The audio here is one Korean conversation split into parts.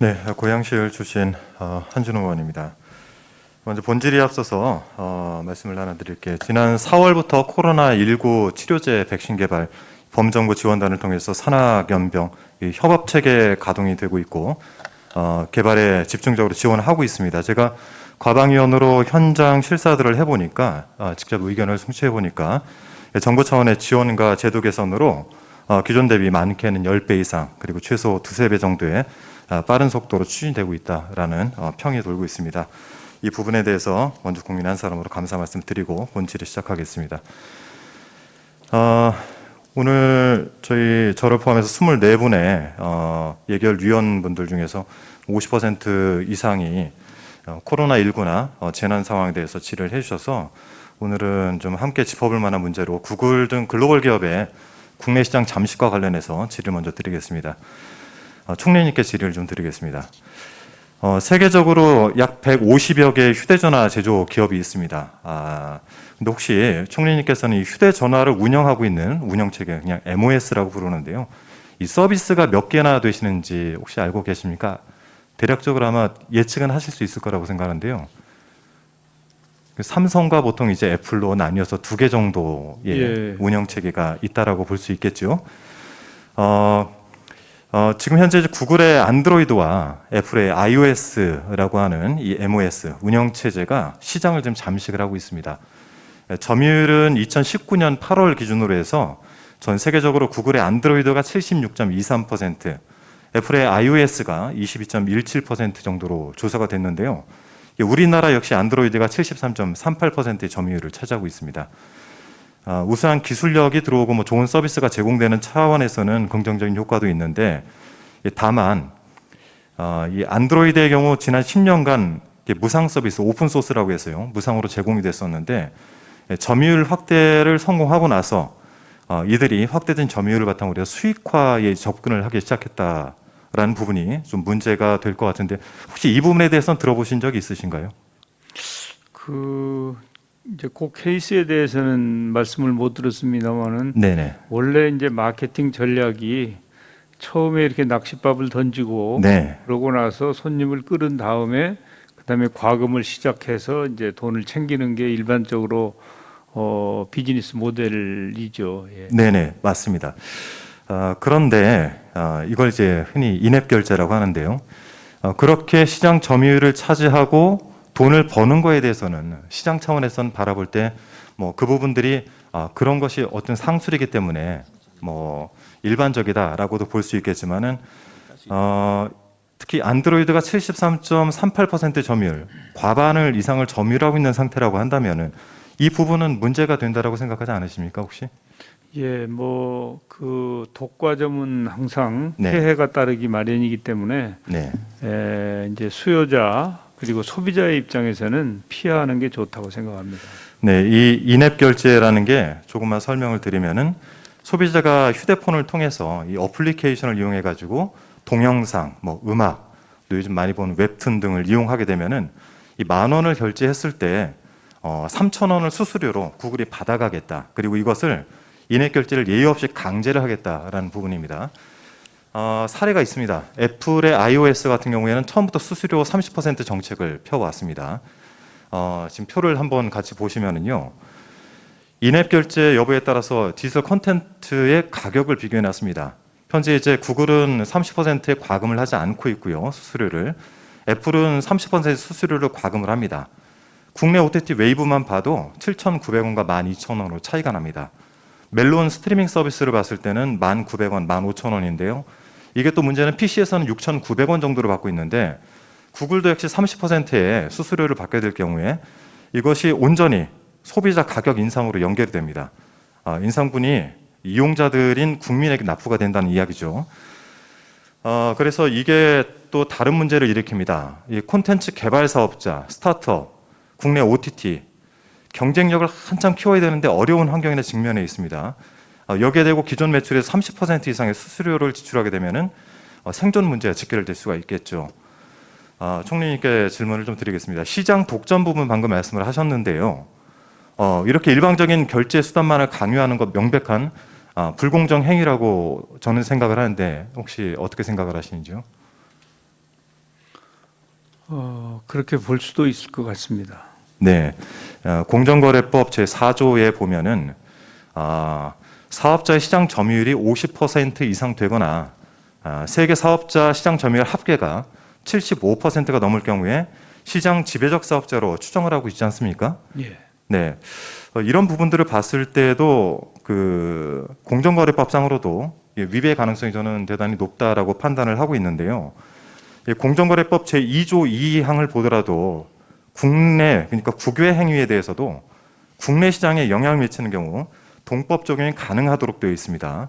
네, 고양시를 출신 어, 한준호 의원입니다. 먼저 본질이 앞서서 어, 말씀을 하나 드릴게요. 지난 4월부터 코로나19 치료제 백신 개발 범정부 지원단을 통해서 산학연병 이 협업 체계 가동이 되고 있고 어, 개발에 집중적으로 지원하고 있습니다. 제가 과방위원으로 현장 실사들을 해보니까 어, 직접 의견을 송치해 보니까 정부 차원의 지원과 제도 개선으로 어, 기존 대비 많게는 10배 이상 그리고 최소 두세 배 정도의 아, 빠른 속도로 추진되고 있다라는 어, 평이 돌고 있습니다. 이 부분에 대해서 먼저 국민 한 사람으로 감사 말씀드리고 본질을 시작하겠습니다. 어, 오늘 저희 저를 포함해서 24분의 어, 예결 위원분들 중에서 50% 이상이 어, 코로나19나 어, 재난 상황에 대해서 질의를 해주셔서 오늘은 좀 함께 짚어볼 만한 문제로 구글 등 글로벌 기업의 국내 시장 잠식과 관련해서 질의를 먼저 드리겠습니다. 어, 총리님께 질의를 좀 드리겠습니다. 어, 세계적으로 약 150여 개의 휴대전화 제조 기업이 있습니다. 아, 근데 혹시 총리님께서는 이 휴대전화를 운영하고 있는 운영체계 그냥 MOS라고 부르는데요. 이 서비스가 몇 개나 되시는지 혹시 알고 계십니까? 대략적으로 아마 예측은 하실 수 있을 거라고 생각하는데요. 그 삼성과 보통 이제 애플로 나뉘어서 두 개 정도의 예. 운영 체계가 있다라고 볼 수 있겠죠. 어, 어, 지금 현재 구글의 안드로이드와 애플의 iOS라고 하는 이 MOS 운영 체제가 시장을 좀 잠식을 하고 있습니다. 예, 점유율은 2019년 8월 기준으로 해서 전 세계적으로 구글의 안드로이드가 76.23%, 애플의 iOS가 22.17% 정도로 조사가 됐는데요. 예, 우리나라 역시 안드로이드가 73.38%의 점유율을 차지하고 있습니다. 아, 우수한 기술력이 들어오고 뭐 좋은 서비스가 제공되는 차원에서는 긍정적인 효과도 있는데 예, 다만 아, 이 안드로이드의 경우 지난 10년간 무상 서비스 오픈 소스라고 해서요 무상으로 제공이 됐었는데 예, 점유율 확대를 성공하고 나서 어, 이들이 확대된 점유율을 바탕으로 수익화에 접근을 하기 시작했다라는 부분이 좀 문제가 될 것 같은데 혹시 이 부분에 대해서는 들어보신 적이 있으신가요? 그 이제 그 케이스에 대해서는 말씀을 못 들었습니다만은 네네. 원래 이제 마케팅 전략이 처음에 이렇게 낚싯밥을 던지고 네. 그러고 나서 손님을 끌은 다음에 그다음에 과금을 시작해서 이제 돈을 챙기는 게 일반적으로 어 비즈니스 모델이죠. 예. 네네 맞습니다. 어, 그런데 어, 이걸 이제 흔히 인앱 결제라고 하는데요. 어, 그렇게 시장 점유율을 차지하고 돈을 버는 거에 대해서는 시장 차원에서는 바라볼 때 뭐 그 부분들이 아, 그런 것이 어떤 상술이기 때문에 뭐 일반적이다라고도 볼 수 있겠지만은 어, 특히 안드로이드가 73.38% 점유율, 과반을 이상을 점유하고 있는 상태라고 한다면은 이 부분은 문제가 된다라고 생각하지 않으십니까 혹시? 예, 뭐 그 독과점은 항상 네. 폐해가 따르기 마련이기 때문에 네. 에, 이제 수요자 그리고 소비자의 입장에서는 피하는 게 좋다고 생각합니다. 네, 이 인앱 결제라는 게 조금만 설명을 드리면은 소비자가 휴대폰을 통해서 이 어플리케이션을 이용해 가지고 동영상, 뭐 음악, 또 요즘 많이 보는 웹툰 등을 이용하게 되면은 이 만 원을 결제했을 때 어, 3천 원을 수수료로 구글이 받아가겠다. 그리고 이것을 인앱 결제를 예의 없이 강제를 하겠다라는 부분입니다. 어, 사례가 있습니다. 애플의 iOS 같은 경우에는 처음부터 수수료 30% 정책을 펴왔습니다. 어, 지금 표를 한번 같이 보시면은요. 인앱 결제 여부에 따라서 디지털 콘텐츠의 가격을 비교해 놨습니다. 현재 이제 구글은 30%의 과금을 하지 않고 있고요. 수수료를. 애플은 30% 수수료를 과금을 합니다. 국내 OTT 웨이브만 봐도 7,900원과 12,000원으로 차이가 납니다. 멜론 스트리밍 서비스를 봤을 때는 1,900원, 15,000원인데요. 이게 또 문제는 PC에서는 6,900원 정도로 받고 있는데 구글도 역시 30%의 수수료를 받게 될 경우에 이것이 온전히 소비자 가격 인상으로 연결이 됩니다. 아, 인상분이 이용자들인 국민에게 납부가 된다는 이야기죠. 어, 그래서 이게 또 다른 문제를 일으킵니다. 이 콘텐츠 개발 사업자, 스타트업, 국내 OTT 경쟁력을 한참 키워야 되는데 어려운 환경에 직면해 있습니다. 어, 여기에 대고 기존 매출의 30% 이상의 수수료를 지출하게 되면은 어, 생존 문제가 직결될 수가 있겠죠. 아, 총리님께 질문을 좀 드리겠습니다. 시장 독점 부분 방금 말씀을 하셨는데요. 어, 이렇게 일방적인 결제 수단만을 강요하는 것 명백한 아, 불공정 행위라고 저는 생각을 하는데 혹시 어떻게 생각을 하시는지요? 어, 그렇게 볼 수도 있을 것 같습니다. 네, 어, 공정거래법 제 4조에 보면은 아, 사업자의 시장 점유율이 50% 이상 되거나 아, 세계 사업자 시장 점유율 합계가 75%가 넘을 경우에 시장 지배적 사업자로 추정을 하고 있지 않습니까? 예. 네, 어, 이런 부분들을 봤을 때도 그 공정거래법상으로도 예, 위배 가능성이 저는 대단히 높다라고 판단을 하고 있는데요. 예, 공정거래법 제 2조 2항을 보더라도 국내 그러니까 국외 행위에 대해서도 국내 시장에 영향을 미치는 경우 동법 적용이 가능하도록 되어 있습니다.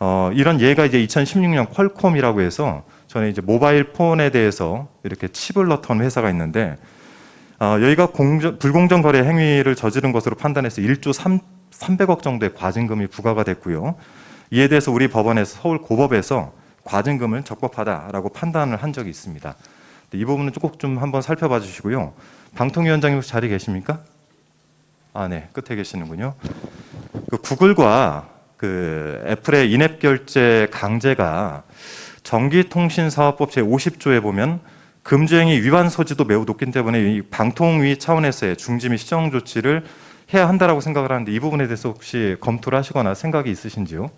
어, 이런 예가 이제 2016년 퀄콤이라고 해서 저는 이제 모바일 폰에 대해서 이렇게 칩을 넣던 회사가 있는데 어, 여기가 공정, 불공정 거래 행위를 저지른 것으로 판단해서 1조 3, 300억 정도의 과징금이 부과가 됐고요. 이에 대해서 우리 법원에서 서울 고법에서 과징금을 적법하다라고 판단을 한 적이 있습니다. 이 부분은 꼭 좀 한번 살펴봐 주시고요. 방통위원장님 자리 계십니까? 아, 네, 끝에 계시는군요. 그 구글과 그 애플의 인앱 결제 강제가 전기통신사업법 제 50조에 보면 금주행위 위반 소지도 매우 높기 때문에 이 방통위 차원에서의 중지 및 시정 조치를 해야 한다라고 생각을 하는데 이 부분에 대해서 혹시 검토를 하시거나 생각이 있으신지요?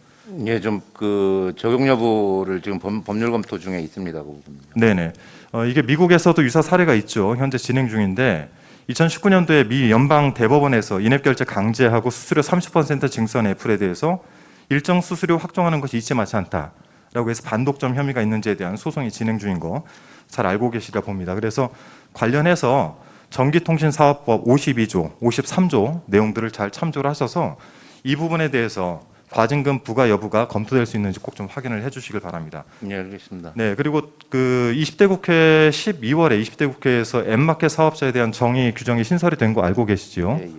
예, 좀 그 적용 여부를 지금 법, 법률 검토 중에 있습니다. 그. 네네. 어, 이게 미국에서도 유사 사례가 있죠. 현재 진행 중인데 2019년도에 미 연방 대법원에서 인앱 결제 강제하고 수수료 30% 증서한 애플에 대해서 일정 수수료 확정하는 것이 이치 맞지 않다라고 해서 반독점 혐의가 있는지에 대한 소송이 진행 중인 거 잘 알고 계시리라 봅니다. 그래서 관련해서 전기통신사업법 52조, 53조 내용들을 잘 참조를 하셔서 이 부분에 대해서 과징금 부과 여부가 검토될 수 있는지 꼭 좀 확인을 해주시길 바랍니다. 예, 알겠습니다. 네, 그리고 그 20대 국회 12월에 20대 국회에서 엠마켓 사업자에 대한 정의 규정이 신설이 된 거 알고 계시지요? 예,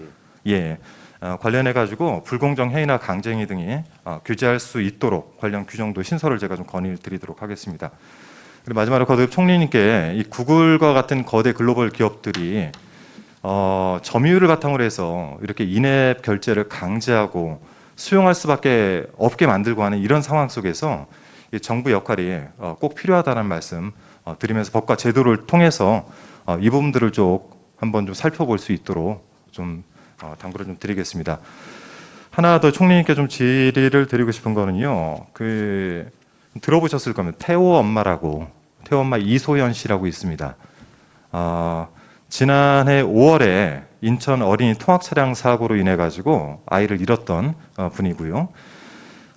예. 예. 어, 관련해 가지고 불공정 행위나 강쟁이 등이 어, 규제할 수 있도록 관련 규정도 신설을 제가 좀 건의를 드리도록 하겠습니다. 그리고 마지막으로 거듭 총리님께 이 구글과 같은 거대 글로벌 기업들이 어, 점유율을 바탕으로 해서 이렇게 인앱 결제를 강제하고 수용할 수밖에 없게 만들고 하는 이런 상황 속에서 이 정부 역할이 어, 꼭 필요하다는 말씀 어, 드리면서 법과 제도를 통해서 어, 이 부분들을 좀 한번 좀 살펴볼 수 있도록 좀 어, 당부를 좀 드리겠습니다. 하나 더 총리님께 좀 질의를 드리고 싶은 거는요. 그 들어보셨을 겁니다. 태호 엄마라고 태호 엄마 이소연 씨라고 있습니다. 어, 지난해 5월에 인천 어린이 통학 차량 사고로 인해 가지고 아이를 잃었던 어, 분이고요.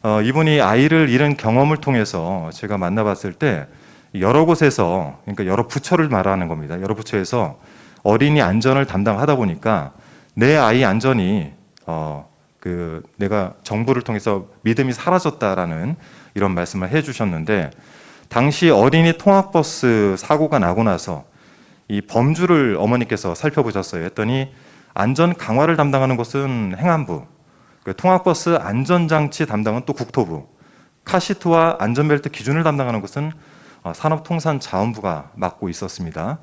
어, 이분이 아이를 잃은 경험을 통해서 제가 만나봤을 때 여러 곳에서 그러니까 여러 부처를 말하는 겁니다. 여러 부처에서 어린이 안전을 담당하다 보니까 내 아이 안전이 어, 그 내가 정부를 통해서 믿음이 사라졌다라는 이런 말씀을 해주셨는데 당시 어린이 통학버스 사고가 나고 나서 이 범주를 어머니께서 살펴보셨어요. 했더니 안전 강화를 담당하는 것은 행안부, 그 통학버스 안전장치 담당은 또 국토부, 카시트와 안전벨트 기준을 담당하는 것은 어, 산업통상자원부가 맡고 있었습니다.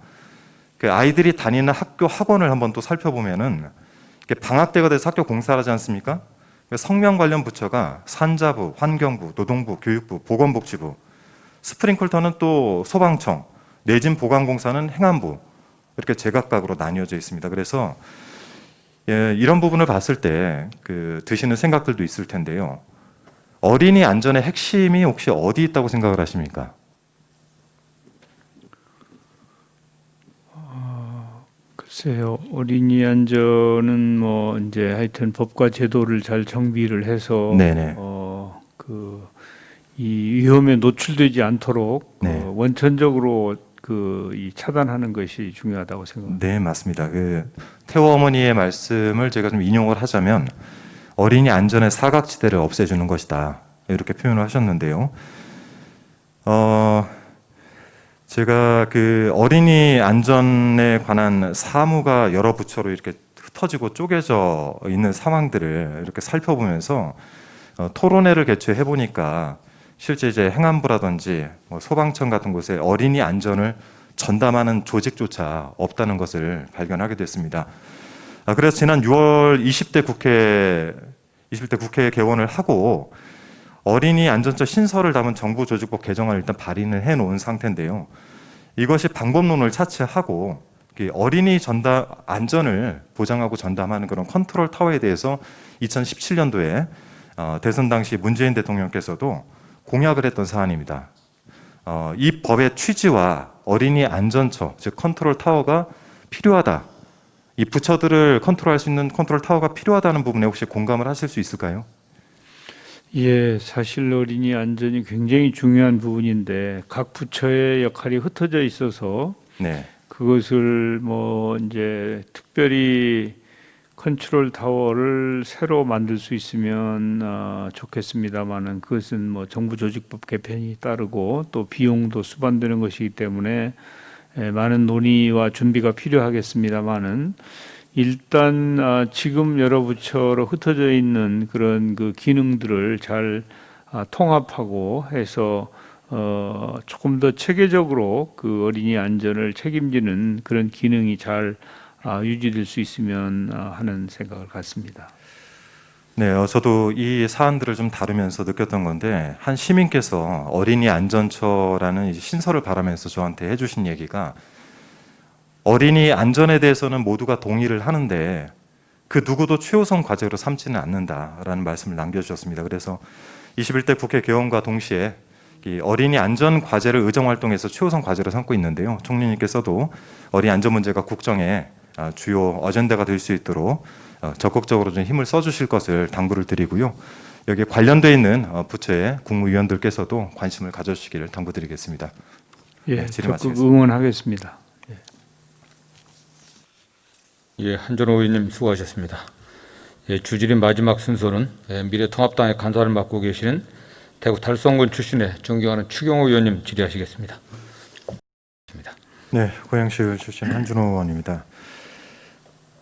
그 아이들이 다니는 학교 학원을 한번 또 살펴보면은 방학 때가 돼서 학교 공사를 하지 않습니까? 그 성명 관련 부처가 산자부, 환경부, 노동부, 교육부, 보건복지부, 스프링클터는 또 소방청, 내진 보강공사는 행안부 이렇게 제각각으로 나뉘어져 있습니다. 그래서 예, 이런 부분을 봤을 때 그 드시는 생각들도 있을 텐데요. 어린이 안전의 핵심이 혹시 어디 있다고 생각을 하십니까? 글쎄요, 어린이 안전은 뭐 이제 하여튼 법과 제도를 잘 정비를 해서. 어, 그, 이 위험에 노출되지 않도록 네. 어, 원천적으로 그, 이 차단하는 것이 중요하다고 생각합니다. 네, 맞습니다. 그 태호 어머니의 말씀을 제가 좀 인용을 하자면 어린이 안전의 사각지대를 없애주는 것이다 이렇게 표현을 하셨는데요. 어, 제가 그 어린이 안전에 관한 사무가 여러 부처로 이렇게 흩어지고 쪼개져 있는 상황들을 이렇게 살펴보면서 어, 토론회를 개최해 보니까 실제 이제 행안부라든지 뭐 소방청 같은 곳에 어린이 안전을 전담하는 조직조차 없다는 것을 발견하게 됐습니다. 아, 그래서 지난 6월 20대 국회 20대 국회 개원을 하고 어린이 안전처 신설을 담은 정부 조직법 개정안을 일단 발의를 해 놓은 상태인데요. 이것이 방법론을 차치하고 이 어린이 전담 안전을 보장하고 전담하는 그런 컨트롤 타워에 대해서 2017년도에 어, 대선 당시 문재인 대통령께서도 공약을 했던 사안입니다. 어, 이 법의 취지와 어린이 안전처, 즉 컨트롤 타워가 필요하다. 이 부처들을 컨트롤할 수 있는 컨트롤 타워가 필요하다는 부분에 혹시 공감을 하실 수 있을까요? 예, 사실 어린이 안전이 굉장히 중요한 부분인데 각 부처의 역할이 흩어져 있어서 네, 그것을 뭐 이제 특별히 컨트롤 타워를 새로 만들 수 있으면 어, 좋겠습니다만은 그것은 뭐 정부 조직법 개편이 따르고 또 비용도 수반되는 것이기 때문에 에, 많은 논의와 준비가 필요하겠습니다만은 일단 아, 지금 여러 부처로 흩어져 있는 그런 그 기능들을 잘 아, 통합하고 해서 어, 조금 더 체계적으로 그 어린이 안전을 책임지는 그런 기능이 잘 아, 유지될 수 있으면 아, 하는 생각을 갖습니다. 네, 어, 저도 이 사안들을 좀 다루면서 느꼈던 건데 한 시민께서 어린이 안전처라는 신설을 바라면서 저한테 해주신 얘기가 어린이 안전에 대해서는 모두가 동의를 하는데 그 누구도 최우선 과제로 삼지는 않는다라는 말씀을 남겨주셨습니다. 그래서 21대 국회 개원과 동시에 이 어린이 안전 과제를 의정 활동에서 최우선 과제로 삼고 있는데요. 총리님께서도 어린이 안전 문제가 국정의 아, 주요 어젠다가 될 수 있도록 어, 적극적으로 좀 힘을 써주실 것을 당부를 드리고요. 여기에 관련돼 있는 어, 부처의 국무위원들께서도 관심을 가져주시기를 당부드리겠습니다. 예, 네, 적극 마치겠습니다. 응원하겠습니다. 예, 한전호 의원님 수고하셨습니다. 예, 주질의 마지막 순서는 예, 미래통합당의 간사를 맡고 계시는 대구 달성군 출신의 존경하는 추경호 의원님 질의하시겠습니다. 네, 고양시 출신 한준호 의원입니다.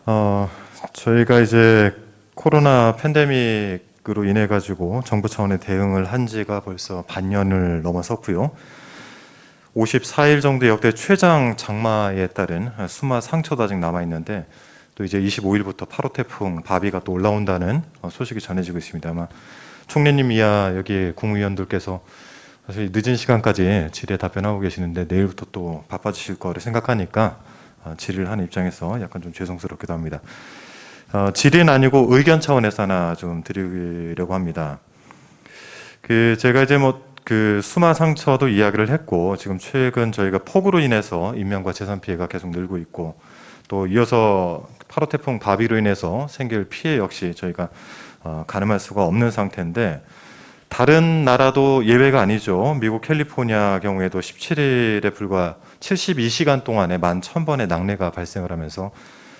어, 저희가 이제 코로나 팬데믹으로 인해 가지고 정부 차원의 대응을 한 지가 벌써 반년을 넘어섰고요. 54일 정도 역대 최장 장마에 따른 수마 상처도 아직 남아 있는데 또 이제 25일부터 8호 태풍 바비가 또 올라온다는 어, 소식이 전해지고 있습니다. 아마 총리님 이하 여기 국무위원들께서 사실 늦은 시간까지 질의에 답변하고 계시는데 내일부터 또 바빠지실 거를 생각하니까 어, 질의를 하는 입장에서 약간 좀 죄송스럽기도 합니다. 어, 질의는 아니고 의견 차원에서 하나 좀 드리려고 합니다. 그 제가 이제 뭐 그 수마 상처도 이야기를 했고 지금 최근 저희가 폭우로 인해서 인명과 재산 피해가 계속 늘고 있고 또 이어서 8호 태풍 바비로 인해서 생길 피해 역시 저희가 어, 가늠할 수가 없는 상태인데 다른 나라도 예외가 아니죠. 미국 캘리포니아 경우에도 17일에 불과 72시간 동안에 11,000번의 낙뢰가 발생을 하면서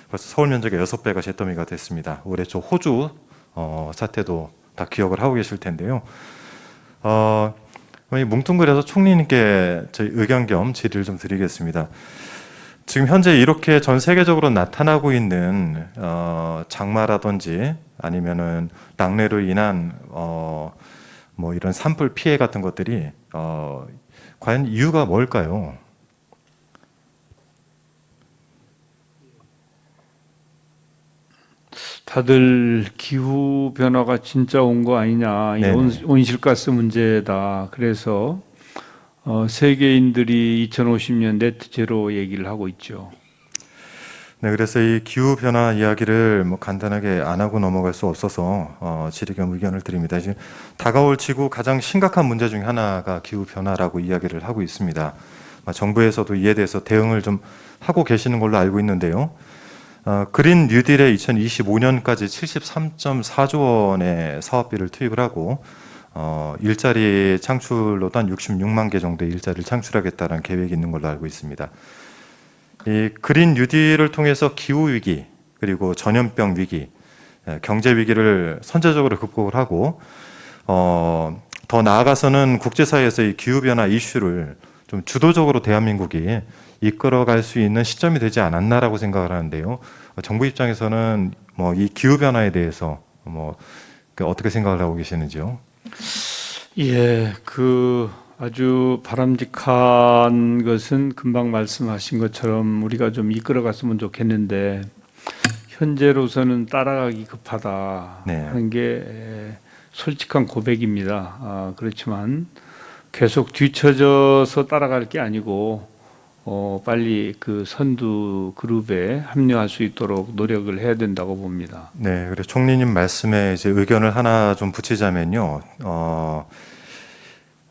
벌써 서울 면적의 6배가 잿더미가 됐습니다. 올해 저 호주 어, 사태도 다 기억을 하고 계실 텐데요. 어, 이 뭉뚱그려서 총리님께 저희 의견 겸 질의를 좀 드리겠습니다. 지금 현재 이렇게 전 세계적으로 나타나고 있는 어, 장마라든지 아니면은 낙뢰로 인한 어, 뭐 이런 산불 피해 같은 것들이 어, 과연 이유가 뭘까요? 다들 기후 변화가 진짜 온 거 아니냐, 이. 온, 온실가스 문제다. 그래서 어, 세계인들이 2050년 네트 제로 얘기를 하고 있죠. 네, 그래서 이 기후 변화 이야기를 뭐 간단하게 안 하고 넘어갈 수 없어서 어, 질의 겸 의견을 드립니다. 지금 다가올 지구 가장 심각한 문제 중에 하나가 기후 변화라고 이야기를 하고 있습니다. 아, 정부에서도 이에 대해서 대응을 좀 하고 계시는 걸로 알고 있는데요. 어, 그린 뉴딜에 2025년까지 73.4조 원의 사업비를 투입을 하고 어, 일자리 창출로도 한 66만 개 정도의 일자리를 창출하겠다는 계획이 있는 걸로 알고 있습니다. 이 그린 뉴딜을 통해서 기후 위기 그리고 전염병 위기, 예, 경제 위기를 선제적으로 극복을 하고 어, 더 나아가서는 국제사회에서 이 기후 변화 이슈를 좀 주도적으로 대한민국이 이끌어갈 수 있는 시점이 되지 않았나라고 생각을 하는데요. 어, 정부 입장에서는 뭐 이 기후 변화에 대해서 뭐그 어떻게 생각을 하고 계시는지요? 예, 그 아주 바람직한 것은 금방 말씀하신 것처럼 우리가 좀 이끌어갔으면 좋겠는데 현재로서는 따라가기 급하다 네. 하는 게 에, 솔직한 고백입니다. 아, 그렇지만 계속 뒤처져서 따라갈 게 아니고 어, 빨리 그 선두 그룹에 합류할 수 있도록 노력을 해야 된다고 봅니다. 네, 그래 총리님 말씀에 이제 의견을 하나 좀 붙이자면요. 어,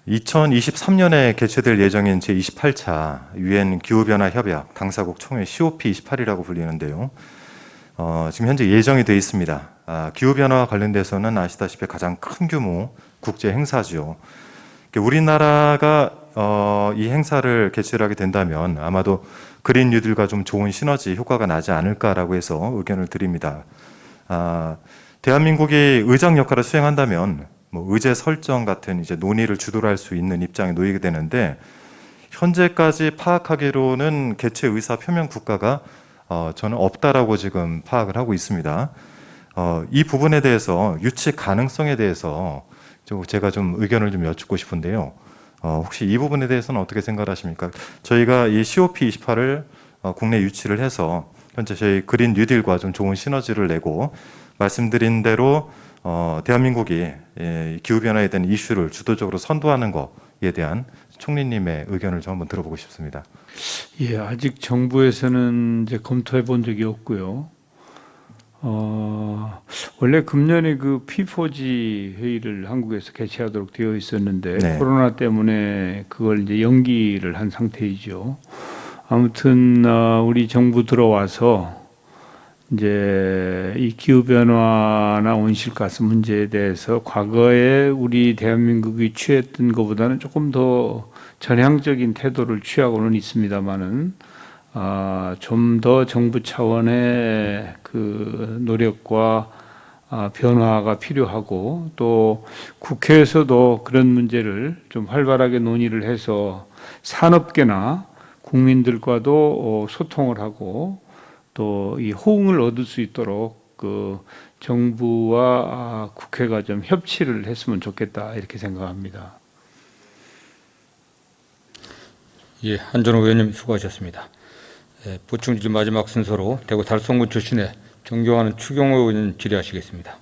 2023년에 개최될 예정인 제 28차 유엔 기후변화 협약 당사국 총회 COP28이라고 불리는데요. 어, 지금 현재 예정이 돼 있습니다. 아, 기후변화와 관련돼서는 아시다시피 가장 큰 규모 국제 행사죠. 우리나라가 어, 이 행사를 개최를 하게 된다면 아마도 그린 뉴딜과 좀 좋은 시너지 효과가 나지 않을까라고 해서 의견을 드립니다. 아, 대한민국이 의장 역할을 수행한다면 뭐 의제 설정 같은 이제 논의를 주도할 수 있는 입장에 놓이게 되는데 현재까지 파악하기로는 개최 의사 표명 국가가 어, 저는 없다라고 지금 파악을 하고 있습니다. 어, 이 부분에 대해서 유치 가능성에 대해서 좀 제가 좀 의견을 좀 여쭙고 싶은데요. 어, 혹시 이 부분에 대해서는 어떻게 생각하십니까? 저희가 이 COP28을 어, 국내 유치를 해서 현재 저희 그린 뉴딜과 좀 좋은 시너지를 내고 말씀드린 대로 어, 대한민국이 예, 기후 변화에 대한 이슈를 주도적으로 선도하는 것에 대한 총리님의 의견을 좀 한번 들어보고 싶습니다. 예, 아직 정부에서는 이제 검토해 본 적이 없고요. 어, 원래 금년에 그 P4G 회의를 한국에서 개최하도록 되어 있었는데 네. 코로나 때문에 그걸 이제 연기를 한 상태이죠. 아무튼 어, 우리 정부 들어와서 이제 이 기후 변화나 온실가스 문제에 대해서 과거에 우리 대한민국이 취했던 것보다는 조금 더 전향적인 태도를 취하고는 있습니다만은 아, 좀 더 정부 차원의 그 노력과 아, 변화가 필요하고 또 국회에서도 그런 문제를 좀 활발하게 논의를 해서 산업계나 국민들과도 어, 소통을 하고 또 이 호응을 얻을 수 있도록 그 정부와 아, 국회가 좀 협치를 했으면 좋겠다 이렇게 생각합니다. 예, 한전호 의원님 수고하셨습니다. 예, 보충 질의 마지막 순서로 대구 달성군 출신의 존경하는 추경호 의원 질의하시겠습니다.